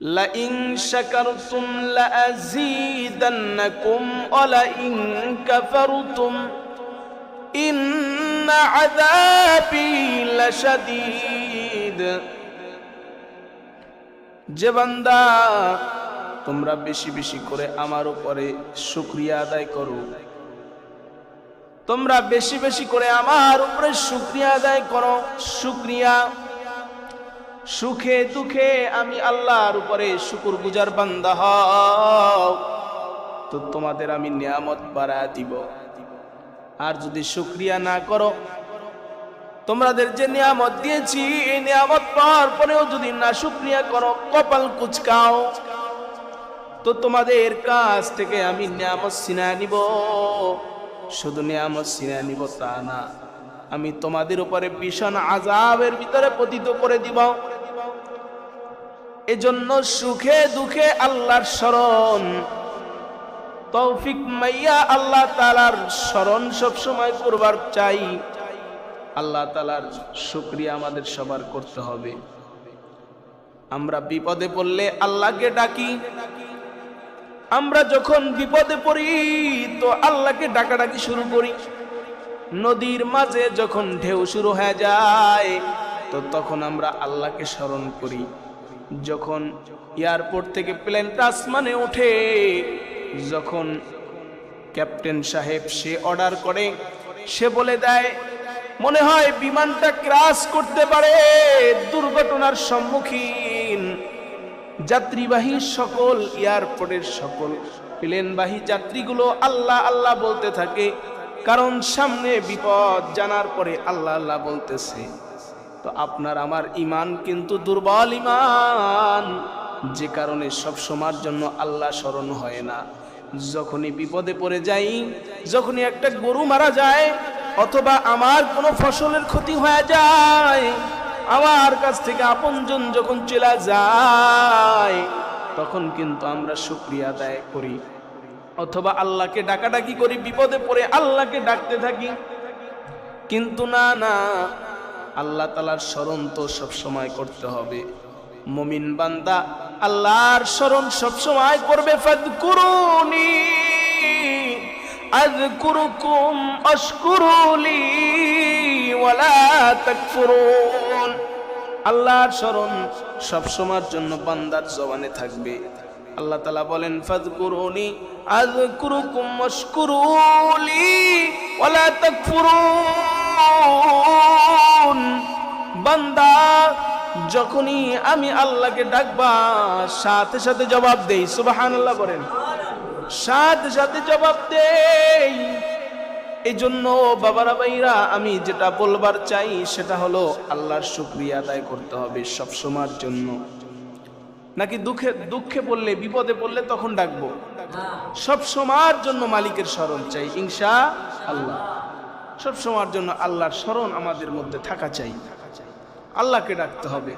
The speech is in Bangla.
لئن شكرتم لأزيدنكم ولئن كفرتم إن عذابي لشديد যে বান্দা তোমরা বেশি বেশি করে আমার উপরে শুক্রিয়া আদায় করো তোমরা বেশি বেশি করে আমার উপরে শুক্রিয়া আদায় করো শুক্রিয়া সুখে দুঃখে আমি আল্লাহর উপরে শুকুর গুজার বান্দা হও। তো তোমাদের আমি নিয়ামত বাড়া দিব। আর যদি শুক্রিয়া না করো, তোমাদের যে নিয়ামত দিয়েছি, এই নিয়ামত পাওয়ার পরেও যদি না শুক্রিয়া করো, কপাল কুচকাও। তো তোমাদের কাছ থেকে আমি নিয়ামত সিনা নিব। শুধু নিয়ামত সিনা নিব তা না, আমি তোমাদের উপরে ভীষণ আজাবের ভিতরে পতিত করে দিব। এজন্য সুখে দুঃখে আল্লাহর স্মরণ। তৌফিক মাইয়া আল্লাহ তালার স্মরণ সবসময় করবার চাই। আল্লাহ তালার শুক্রিয়া আমাদের সবার করতে হবে। আমরা বিপদে পড়লে আল্লাহকে ডাকি। আমরা যখন বিপদে পড়ি, তো আল্লাহকে ডাকাডাকি শুরু করি। নদীর মাঝে যখন ঢেউ শুরু হয়ে যায়, তো তখন আমরা আল্লাহকে স্মরণ করি। যখন এয়ারপোর্ট থেকে প্লেনটা আসমানে ওঠে, যখন ক্যাপ্টেন সাহেব সে অর্ডার করে, সে বলে দেয়, মনে হয় বিমানটা ক্রাশ করতে পারে, দুর্ঘটনার সম্মুখীন। যাত্রীবাহী সকল এয়ারপোর্টের সকল প্লেনবাহী যাত্রীগুলো আল্লাহ আল্লাহ বলতে থাকে, কারণ সামনে বিপদ জানার পরে আল্লাহ আল্লাহ বলতেছে। তো আপনার আমার ইমান কিন্তু দুর্বল ইমান যে কারণে সব সময়ের জন্য আল্লাহ স্মরণ হয় না। যখনই বিপদে পড়ে যাই, যখনই একটা গরু মারা যায়, অথবা আমার কোনো ফসলের ক্ষতি হয়ে যায়, আমার কাছ থেকে আপনজন যখন চলে যায়, তখন কিন্তু আমরা শুক্রিয়া আদায় করি। অথবা আল্লাহকে ডাকাডাকি করি, বিপদে পড়ে আল্লাহকে ডাকতে থাকি। কিন্তু না না আল্লাহ তালার স্মরণ তো সবসময় করতে হবে। মমিন বান্দা আল্লাহর স্মরণ সবসময় করবে ওয়ালা আল্লাহর স্মরণ সবসময়ের জন্য বান্দার জবানে থাকবে। আল্লাহ তালা বলেন, ফাদকুরুনি, আযকুরুকুম আশকুরুলি ওয়ালা তাকফুরুন। বান্দা, যখনই আমি আল্লাহকে ডাকবা, সাথে সাথে জবাব দেই, সুবহানাল্লাহ করেন সাথে সাথে জবাব দেই। এই জন্য বাবারা ভাইরা, আমি যেটা বলবার চাই, সেটা হলো আল্লাহর শুক্রিয়া আদায় করতে হবে সব সময়ের জন্য। নাকি দুঃখে দুঃখে পড়লে, বিপদে পড়লে তখন ডাকবো? সব সময়ের জন্য মালিকের স্মরণ চাই ইনশা আল্লাহ সব সময়ের জন্য আল্লাহর স্মরণ আমাদের মধ্যে থাকা চাই। আল্লাহকে ডাকতে হবে।